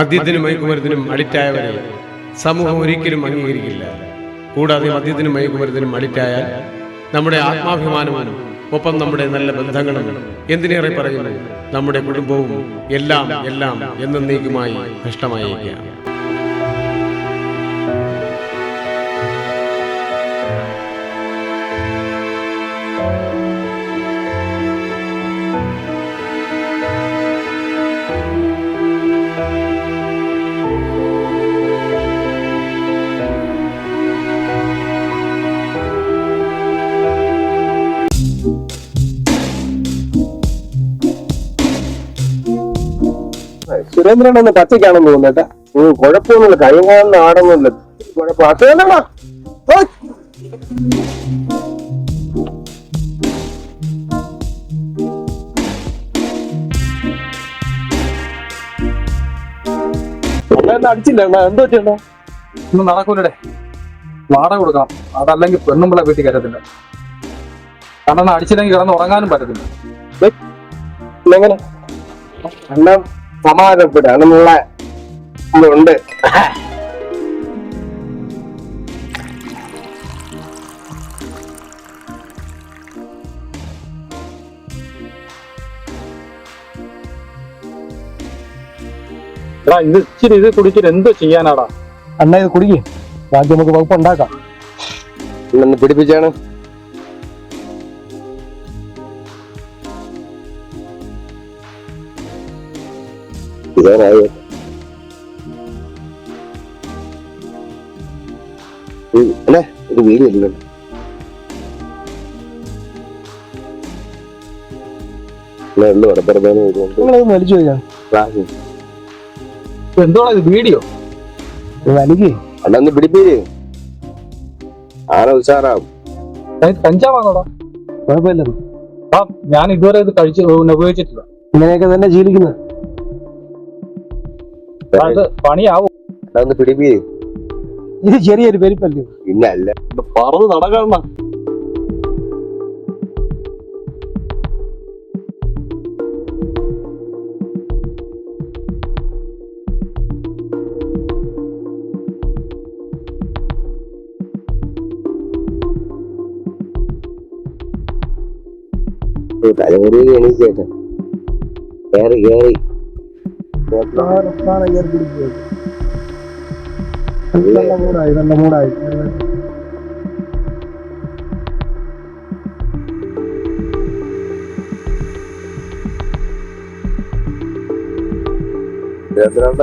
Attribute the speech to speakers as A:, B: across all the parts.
A: മദ്യത്തിനും മയക്കുമരുന്നിനും അഡിക്റ്റായവരെ സമൂഹം ഒരിക്കലും അംഗീകരിക്കില്ല. കൂടാതെ മദ്യത്തിനും മയക്കുമരുന്നിനും അഡിക്റ്റായാൽ നമ്മുടെ ആത്മാഭിമാനവും ഒപ്പം നമ്മുടെ നല്ല ബന്ധങ്ങളും എന്തിനേറെ പറയുന്നു? നമ്മുടെ കുടുംബവും എല്ലാം എല്ലാം എന്നേക്കുമായി നഷ്ടമായേക്കാം.
B: സുരേന്ദ്രൻ ഒന്ന് പച്ചയ്ക്കാണെന്ന് തോന്നട്ടെ ഓ കുഴപ്പമൊന്നുമില്ല. കൈകാലിന് ആടൊന്നുമില്ല. കുഴപ്പം അസുഖം അടിച്ചില്ല. അണ്ണാ എന്തോ ചെയ്യണ്ട
C: ഒന്നും നടക്കൂലേ വാടക കൊടുക്കണം. അതല്ലെങ്കിൽ പെണ്ണുമ്പിളെ വീട്ടിൽ കയറ്റത്തില്ല. കാരണം അടിച്ചില്ലെങ്കിൽ കിടന്ന് ഉറങ്ങാനും പറ്റത്തില്ല.
B: എങ്ങനെ അണ്ണ സമാധാനപ്പെടുക ഇതുണ്ട്.
C: എടാ ഇത് ഇച്ചിരി ഇത് കുടിച്ചിട്ട് എന്തോ ചെയ്യാനാടാ?
B: അണ്ണ ഇത് കുടിക്കേ. ബാക്കി നമുക്ക് വകുപ്പ് ഉണ്ടാക്കാം. പിടിപ്പിച്ചാണ്. ഇതാനായോ അല്ലേ? ഒരു
C: എന്തോടാ ഇത് വീഡിയോ?
D: വലിക്കേ.
B: അണ്ണന്ന് പിടിപ്പീര് ആന
C: കഞ്ചാവാണോടാ ആ ഞാൻ ഇതുവരെ ഇത് കഴിച്ചു ഉപയോഗിച്ചിട്ടില്ല.
D: ഇങ്ങനെയൊക്കെ തന്നെ ശീലിക്കുന്നത്.
C: അത് പണിയാവും.
D: ഇത് ചെറിയൊരു പെരുപ്പല്ലേ.
B: പിന്നെ അല്ല. പറന്ന് നടക്കണം തലമുറയിൽ എണീക്കേട്ട കേറി കേറി
D: നല്ല മൂടായി നല്ല മൂടായി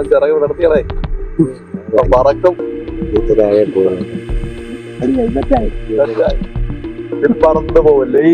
C: ചിറക് വിടർത്തിയടേ പറക്കും പറന്നു പോവല്ലേ ഈ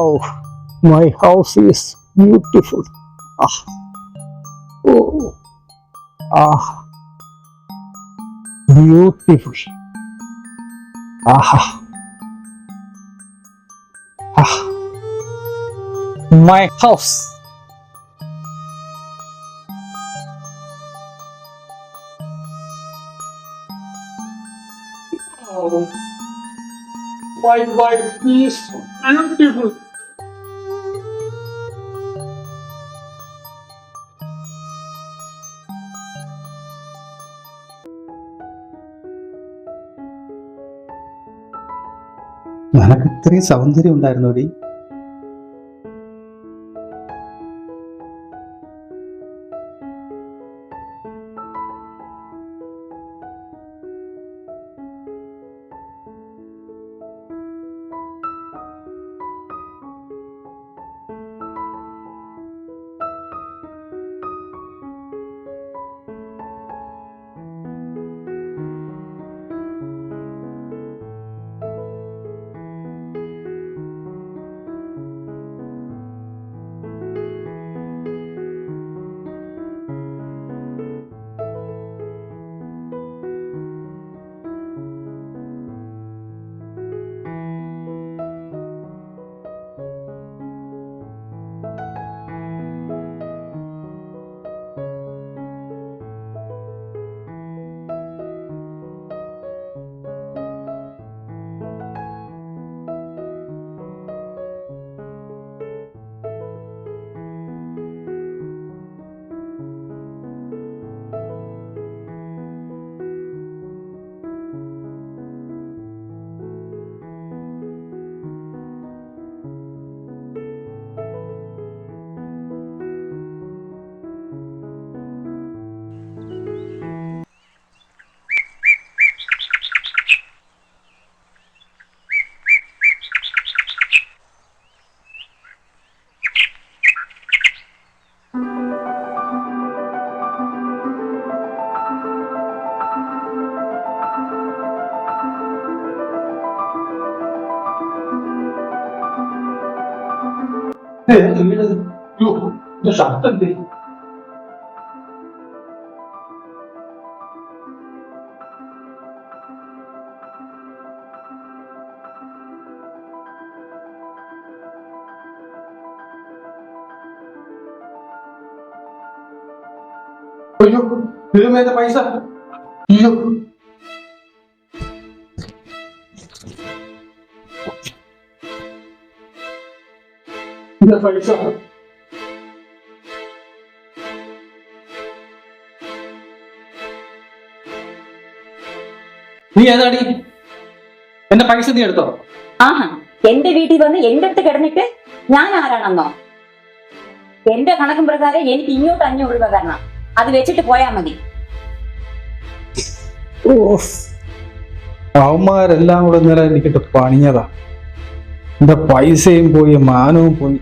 D: Oh, my house is beautiful. Ah. Oh. Ah. Beautiful. Ah. Ah. My house. Oh. My wife is beautiful.
E: ഇത്രയും സൗന്ദര്യം ഉണ്ടായിരുന്നോടി?
C: ഷർട്ട് എന്തേ അയ്യോ ദൈവമേ എന്റെ പൈസ അയ്യോ
D: എന്റെ പൈസ
C: നീ ഏതാടി? എന്റെ പൈസ നീ എടുത്തോ?
F: ആഹാ എന്റെ വീട്ടിൽ വന്ന് എന്റെ അടുത്ത് കിടന്നിട്ട് ഞാൻ ആരാണെന്നോ? എന്റെ കണക്കും പ്രകാരം എനിക്ക് ഇങ്ങോട്ട് അഞ്ഞൂറ് രൂപ തരണം. അത് വെച്ചിട്ട് പോയാ മതി.
E: അവന്മാരെല്ലാം കൂടെ ഇന്നലെ എനിക്കിട്ട് പണിഞ്ഞതാ. എന്റെ പൈസയും പോയി മാനവും പോയി.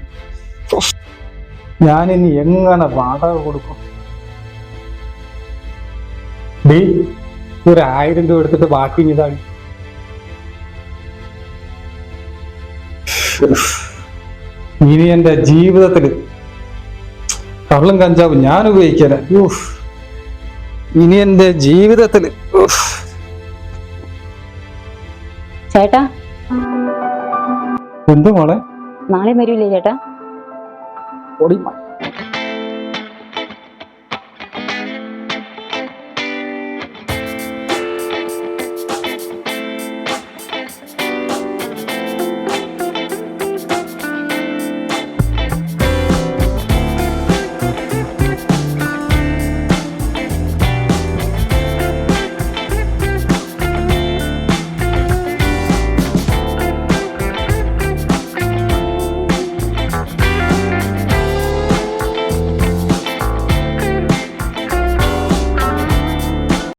E: ഞാനിനി എങ്ങനെ വാടക കൊടുക്കും? ഡി ഒരു ആയിരം രൂപ എടുത്തിട്ട് ബാക്കി ഇതാണ്. ഇനി എന്റെ ജീവിതത്തിൽ കള്ളും കഞ്ചാവും ഞാൻ ഉപയോഗിക്കല. ഇനി എന്റെ ജീവിതത്തിൽ
F: ചേട്ടാ.
E: എന്തു മോളെ?
F: നാളെ വരൂലേ ചേട്ടാ?
C: 玻璃板